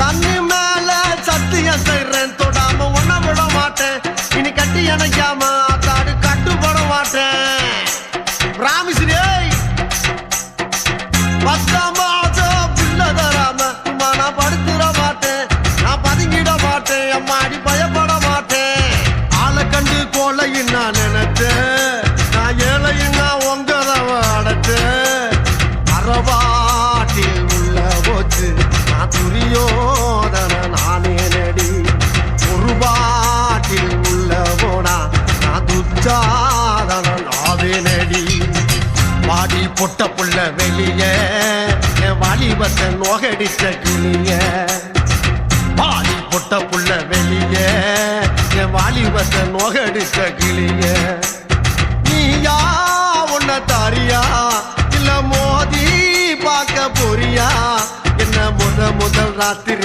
தண்ணி மேல சத்தியம் செய்றேன் தொடாம ஒன்ன விட மாட்டேன். இனி கட்டி அணைக்காம அத்தாடு கட்டுப்பட மாட்டேன். ராமிஸ்ரீ பத்தாம் மாசம் பிள்ளை தராம. சும்மா நான் படுத்துட மாட்டேன். நான் பதுங்கிட மாட்டேன். அம்மாடி பயப்பட மாட்டேன். ஆளை கண்டு கோலையும் நான் நினைச்சேன் நான் ஏழையும் நான் உங்கதவ அடைச்சேன் அறவாட்டில் வாடி பொட்ட புள்ள வெளிய. என் வாலிபத்தை நோகடிச்ச கிளிய. வாடி பொட்ட புள்ள வெளிய. என் வாலிபத்தை நோகடிச்ச கிளிய. நீயா உன்ன தாரியா? இல்ல மோதி பார்க்க போறியா? என்ன முத முதல் ராத்திரி